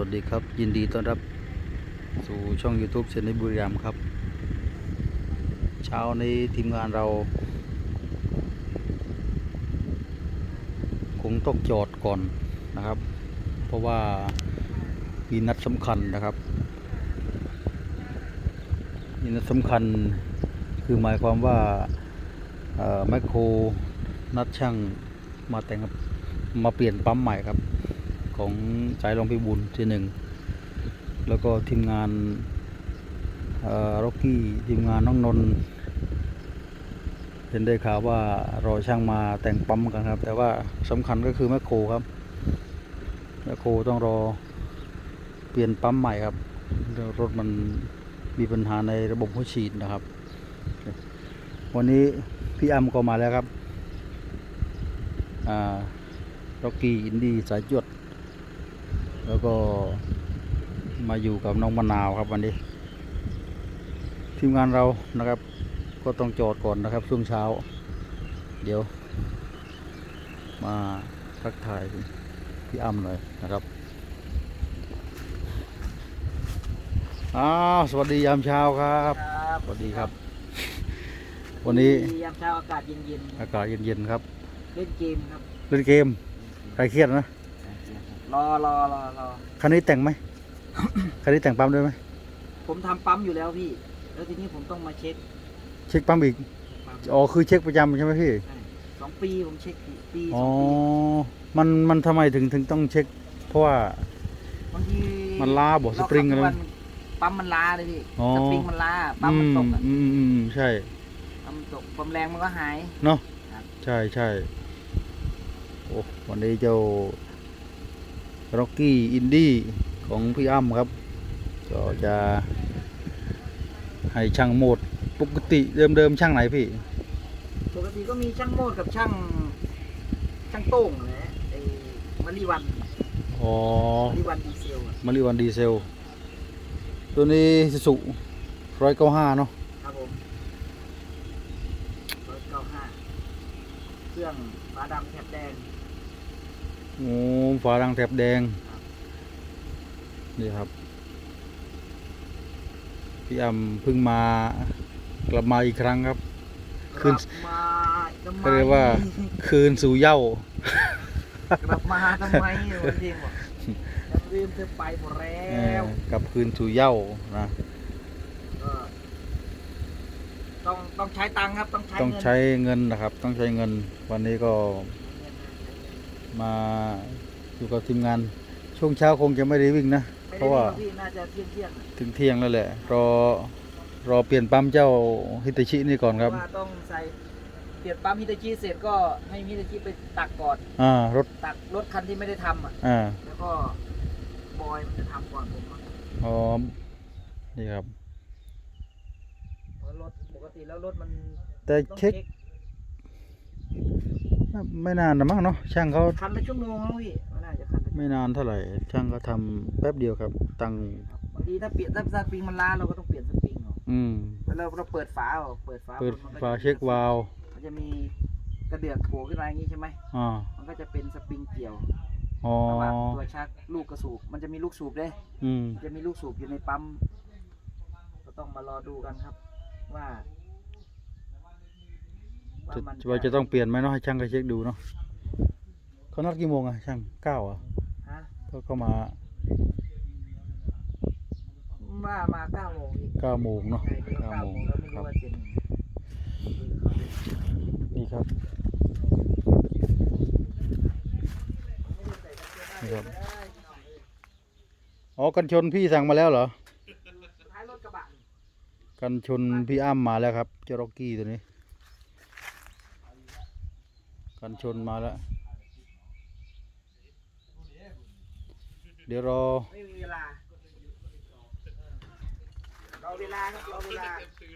วัสดีครับ ยินดีต้อนรับสู่ช่อง YouTube เซนนิบุรีรัมครับ เช้านี้ทีมงานเรา คงต้องจอดก่อนนะครับ เพราะว่ามีนัดสำคัญนะครับมีนัดสำคัญคือหมายความว่าแมคโครนัดช่างมาแต่งมาเปลี่ยนปั๊มใหม่ครับ ของสายรองพิบูลที่หนึ่งแล้วก็ทีมงานร็อกกี้ทีมงานน้องนนท์เห็นได้ข่าวว่ารอช่างมาแต่งปั๊มกันครับ แต่ว่าสำคัญก็คือแมคโครครับแมคโครต้องรอเปลี่ยนปั๊มใหม่ครับ รถมันมีปัญหาในระบบหัวฉีดนะครับ วันนี้พี่อ้ำก็มาแล้วครับ อ่าร็อกกี้อินดี้สายจวด แล้วก็มาอยู่กับน้องมะนาวครับวันนี้ ทีมงานเรานะครับ ก็ต้องจอดก่อนนะครับช่วงเช้า เดี๋ยว มาทักทายพี่อ้ำหน่อยนะครับอ้าวสวัสดียามเช้าครับ ครับสวัสดีครับ วันนี้ยามเช้าอากาศเย็นอากาศเย็นๆครับๆเล่นเกมครับ เล่นเกมใครเครียดนะ รอรอรอรอคันนี้แต่งไหม คันนี้แต่งปั๊มด้วยไหมผมทำปั๊มอยู่แล้วพี่ แล้วทีนี้ผมต้องมาเช็คเช็คปั๊มอีก ปั๊มอ๋อคือเช็คประจำใช่ไหมพี่ ใช่สองปีผมเช็คปีปีสอ๋อองปีมันมันทำไมถึงถึงต้องเช็ค เพราะว่า บางทีมันล้าบ่สปริงเาอะไรขับทุกวันปั๊มมันล้าเลยพี่อ๋อ สปริงมันล้าปั๊มมันตกอะอืมอืมอืมใช่ ปั๊มมันตกความแรงมันก็หาย เนาะครับ ใช่ใช่โอ้วันนี้เจ้า ร็อกกี้อินดี้ของพี่อ้ำครับ ก็จะให้ช่างโหมดปกติเดิมๆช่างไหนพี่ปกติก็มีช่างโมดกับช่างช่างโต้งแหละไอ้มารีวันอ๋อมารีวันดีเซลอะมาริวันดีเซล ตัวนี้สุร้อยเก้าห้าเนาะครับผมร้อยเก้าห้าเครื่องฟ้าดำแถบแดง โอ้ฝาดังแถบแดงครับนี่ครับ พี่อ่ำเพิ่งมากลับมาอีกครั้งครับขึ้นกลับมาทำไมเขาเรียกว่าคืนสู่เหย้ากลับมาทำไมวันจริงบอกแล้วลืมเธอไปหมดแล้เอวอกลับคืนสู่เหย้านะก็ต้องต้องใช้ตังค์ครับ ต้องใช้ต้องเงินใช้เงินนะครับ ต้องใช้เงินวันนี้ก็ มาอยู่กับทีมงาน ช่วงเช้าคงจะไม่ได้วิ่งนะไม่เพได้ราะว่าวิ่งหรอกพี่น่าจะเที่ยงเที่ยงๆอะถึงเที่ยงแล้วแหละ รอรอเปลี่ยนปั๊มเจ้าฮิตาชินี่ก่อนครับว่าต้องใส่เปลี่ยนปั๊มฮิตาชิเสร็จก็ให้ฮิตาชิไปตักก่อนอ่ารถตักรถคันที่ไม่ได้ทำอะอ่าแล้วก็บอยมันจะทำก่อนผมอะอ๋อนี่ครับเพราะรถปกติแล้วรถมันแต่ต้องเช็ค ไม่นานนะมั้งเนาะช่างเขาคันละชั่วโมงแล้วพี่ไม่น่าจะคันละไม่นานเท่าไหร่ ช่างก็ทำแป๊บเดียวครับ ตั้งบางทีถ้าเปลี่ยนถ้าสปริงมันล้าเราก็ต้องเปลี่ยนสปริงออกอืม แล้วเราเราเปิดฝาออกเปิดฝาเปิดมันก็จะฝาเช็ควาล์วมันจะมีกระเดื่องโผล่ขึ้นมาอย่างนี้ใช่ไหมอ่ามันก็จะเป็นสปริงเกี่ยวอ๋อ ระหว่างตัวชักลูกกระสูบมันจะมีลูกสูบด้วยอืมจะมีลูกสูบอยู่ในปั๊มก็ต้องมารอดูกันครับ ว่าว่า จะมันว่าจะต้องเปลี่ยนไหมเนาะให้ช่างก็เช็คดูเนาะเขานัดกี่โมงอะช่างเก้าอะฮะก็ก็มาว่ามาเก้าโมงพี่เก้าโมงเนาะใช่เก้าเก้าโมโมงงแล้วไม่ครู้รับว่าเซ็นนี่ครับนี่ครับอ๋อกันชนพี่สั่งมาแล้วเหรอท้ายรถกระบะกันชนพี่อ้ำมาแล้วครับเจ้าร็อกกี้ตัวนี้ กันชนมาแล้ว เดี๋ยวรอ ไม่มีเวลารอเวลาครับรอเวลา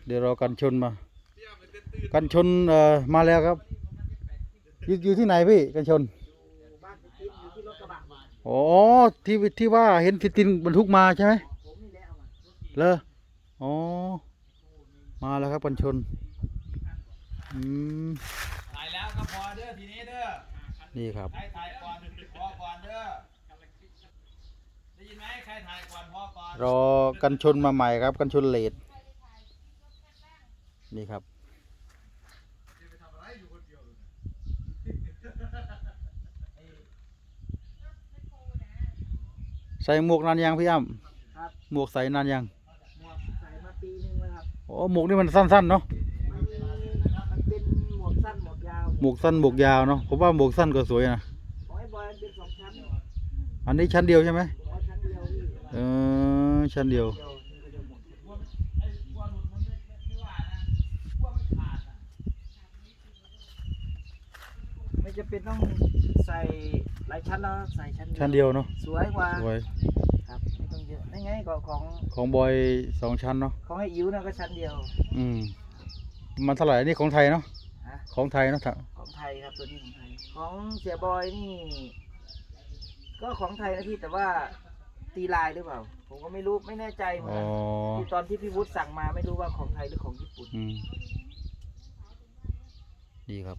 เดี๋ยวรอกันชนมา กันชนเอ่อมาแล้วครับ อยู่อยู่ที่ไหนพี่กันชน บ้านคุณติ๊บอยู่ที่รถกระบะอ๋อที่ที่ว่าเห็นทิตินบรรทุกมาใช่ไหมผมนี่แหละเอามาเลออ๋อ มาแล้วครับกันชน อืมถ่ายแล้ว ก็พอเด้อทีนี้เด้อนี่ครับถ่ายถ่ายก่อนพอก่อนเด้อได้ยินไหมใครถ่ายก่อนพอก่อนรอกันชนมาใหม่ครับ กันชนเลดนี่ครับใส่หมวกนานยังพี่อ้ำครับหมวกใส่นานยัง หมวกใส่มาปีหนึงแล้วครับ โอ้หมวกนี่มันสั้นๆเนาะ มันมันเป็นหมวกสั้น หมวกยาวหมวกสั้นหมวกยาวเนาะผมว่าหมวกสั้นก็สวยนะของไอ้บอยมันเป็นสองชั้นอันนี้ชั้นเดียวใช่ไหมเอาชั้นเดียวพี่เออชั้นเดียว เดียวนี่ก็จะหมดไอ้กลัวหลุดมันไม่ไม่ว่านะกลัวมันขาดอะไม่จะเป็นต้องใส่หลายชั้นแล้วใส่ชั้นชั้นเดียวเนาะสวยกว่าสวยครับไม่ต้องเยอะนี่ไงก็ของของบอยสองชั้นเนาะของไอ้อิ๋วนะก็ชั้นเดียว อืมมันเท่าไหร่อันนี่ของไทยเนาะฮะ ของไทยเนาะถ้าของไทยครับตัวนี้ของไทย ของเสียบอยนี่ ก็ของไทยนะพี่แต่ว่าตีลายหรือเปล่า ผมก็ไม่รู้ไม่แน่ใจเหมือนอ๋อกันที่ตอนที่พี่วุฒิสั่งมาไม่รู้ว่าของไทยหรือของญี่ปุ่น อืมดีครับ